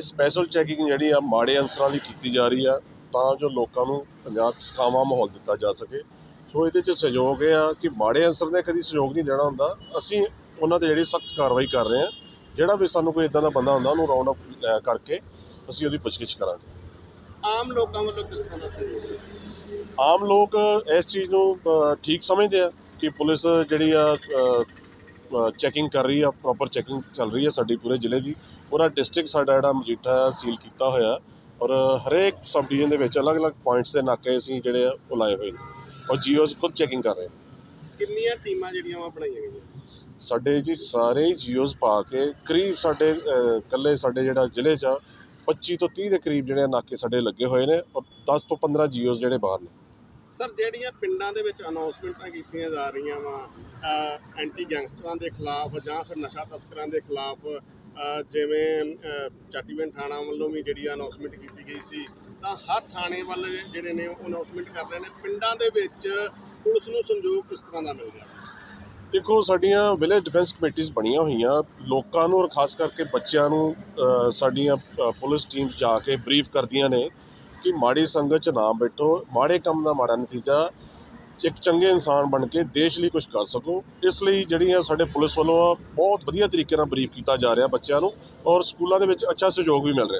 Special checking ਜਿਹੜੀ ਆ ਮਾੜੇ ਅਨਸਰਾਂ ਦੀ ਕੀਤੀ ਜਾ ਰਹੀ ਆ ਤਾਂ ਜੋ ਲੋਕਾਂ ਨੂੰ ਪੰਜਾਬ 'ਚ ਸਕਾਵਾਂ ਮਾਹੌਲ ਦਿੱਤਾ ਜਾ ਸਕੇ। ਸੋ ਇਹਦੇ 'ਚ ਸਹਿਯੋਗ ਇਹ ਆ ਕਿ ਮਾੜੇ ਅਨਸਰ ਨੇ ਕਦੀ ਸਹਿਯੋਗ ਨਹੀਂ ਦੇਣਾ ਹੁੰਦਾ। ਅਸੀਂ ਉਹਨਾਂ ਤੇ ਜਿਹੜੀ ਸਖਤ ਕਾਰਵਾਈ ਕਰ ਰਹੇ ਹਾਂ ਜਿਹੜਾ ਵੀ ਸਾਨੂੰ ਕੋਈ ਇਦਾਂ ਦਾ ਬੰਦਾ ਹੁੰਦਾ ਉਹਨੂੰ ਰਾਉਂਡ ਅਪ ਕਰਕੇ ਅਸੀਂ ਉਹਦੀ ਪੁੱਛਗਿੱਛ ਕਰਾਂਗੇ। ਆਮ ਲੋਕਾਂ ਵੱਲੋਂ ਕਿਸ ਤਰ੍ਹਾਂ ਦਾ ਸਹਿਯੋਗ ਆਮ ਲੋਕ ਇਸ ਚੀਜ਼ ਨੂੰ ਠੀਕ ਸਮਝਦੇ ਆ ਕਿ ਪੁਲਿਸ ਜਿਹੜੀ ਆ ਚੈਕਿੰਗ ਕਰ ਰਹੀ ਆ ਪ੍ਰੋਪਰ ਚੈਕਿੰਗ ਚੱਲ ਰਹੀ ਆ ਸਾਡੀ ਪੂਰੇ ਜ਼ਿਲ੍ਹੇ ਦੀ। ਪੂਰਾ ਡਿਸਟ੍ਰਿਕਟ ਸਾਡਾ ਜਿਹੜਾ ਮਜੀਠਾ ਸੀਲ ਕੀਤਾ ਹੋਇਆ ਔਰ ਹਰੇਕ ਸਬ ਡਿਵੀਜ਼ਨ ਦੇ ਵਿੱਚ ਅਲੱਗ-ਅਲੱਗ ਪੁਆਇੰਟਸ ਦੇ ਨਾਕੇ ਅਸੀਂ ਜਿਹੜੇ ਆ ਉਹ ਲਾਏ ਹੋਏ ਨੇ। ਔਰ ਜੀਓਜ਼ ਖੁਦ ਚੈਕਿੰਗ ਕਰ ਰਹੇ ਨੇ ਕਿੰਨੀਆਂ ਟੀਮਾਂ ਜਿਹੜੀਆਂ ਵਾ ਬਣਾਈਆਂ ਗਈਆਂ? ਸਾਡੇ ਜੀ ਸਾਰੇ ਹੀ ਜੀਓਜ਼ ਪਾ ਕੇ ਕਰੀਬ ਸਾਡੇ ਅ, ਇਕੱਲੇ ਸਾਡੇ ਜਿਹੜਾ ਜ਼ਿਲ੍ਹੇ 'ਚ ਆ 25 ਤੋਂ 30 ਦੇ ਕਰੀਬ ਜਿਹੜੇ ਨਾਕੇ ਸਾਡੇ ਲੱਗੇ ਹੋਏ ਨੇ ਔਰ 10 ਤੋਂ 15 ਜੀਓਜ਼ ਜਿਹੜੇ ਬਾਹਰ ਨੇ। ਸਰ ਜਿਹੜੀਆਂ ਪਿੰਡਾਂ ਦੇ ਵਿੱਚ ਅਨਾਉਂਸਮੈਂਟਾਂ ਕੀਤੀਆਂ ਜਾ ਰਹੀਆਂ ਵਾ ਐਂਟੀ ਗੈਂਗਸਟਰਾਂ ਦੇ ਖਿਲਾਫ ਜਾਂ ਫਿਰ ਨਸ਼ਾ ਤਸਕਰਾਂ ਦੇ ਖਿਲਾਫ ਜਿਵੇਂ ਅ, ਚਾਟੀਵਿੰਡ ਥਾਣਾ ਵੱਲੋਂ ਵੀ ਜਿਹੜੀ ਅਨਾਉਂਸਮੈਂਟ ਕੀਤੀ ਗਈ ਸੀ ਤਾਂ ਹਰ ਥਾਣੇ ਵੱਲ ਜਿਹੜੇ ਨੇ ਉਹ ਅਨਾਉਂਸਮੈਂਟ ਕਰ ਰਹੇ ਨੇ। ਪਿੰਡਾਂ ਦੇ ਵਿੱਚ ਪੁਲਿਸ ਨੂੰ ਸੰਯੋਗ ਕਿਸ ਤਰ੍ਹਾਂ ਦਾ ਮਿਲ ਰਿਹਾ? ਦੇਖੋ ਸਾਡੀਆਂ ਵਿਲੇਜ ਡਿਫੈਂਸ ਕਮੇਟੀਆਂ ਬਣੀਆਂ ਹੋਈਆਂ। ਲੋਕਾਂ ਨੂੰ ਔਰ ਖਾਸ ਕਰਕੇ ਬੱਚਿਆਂ ਨੂੰ ਸਾਡੀਆਂ ਪੁਲਿਸ ਟੀਮ ਜਾ ਕੇ ਬਰੀਫ ਕਰਦੀਆਂ ਨੇ। ਕਿ ਮਾੜੀ ਸੰਗਤ 'ਚ ਨਾ ਬੈਠੋ, ਮਾੜੇ ਕੰਮ ਦਾ ਮਾੜਾ ਨਤੀਜਾ ਇੱਕ ਚੰਗੇ ਇਨਸਾਨ ਬਣ ਕੇ ਦੇਸ਼ ਲਈ ਕੁਝ ਕਰ ਸਕੋ। ਇਸ ਲਈ ਜਿਹੜੀਆਂ ਸਾਡੇ ਪੁਲਿਸ ਵੱਲੋਂ ਬਹੁਤ ਵਧੀਆ ਤਰੀਕੇ ਨਾਲ ਬਰੀਫ ਕੀਤਾ ਜਾ ਰਿਹਾ ਬੱਚਿਆਂ ਨੂੰ ਔਰ ਸਕੂਲਾਂ ਦੇ ਵਿੱਚ ਅੱਛਾ ਸਹਿਯੋਗ ਵੀ ਮਿਲ ਰਿਹਾ।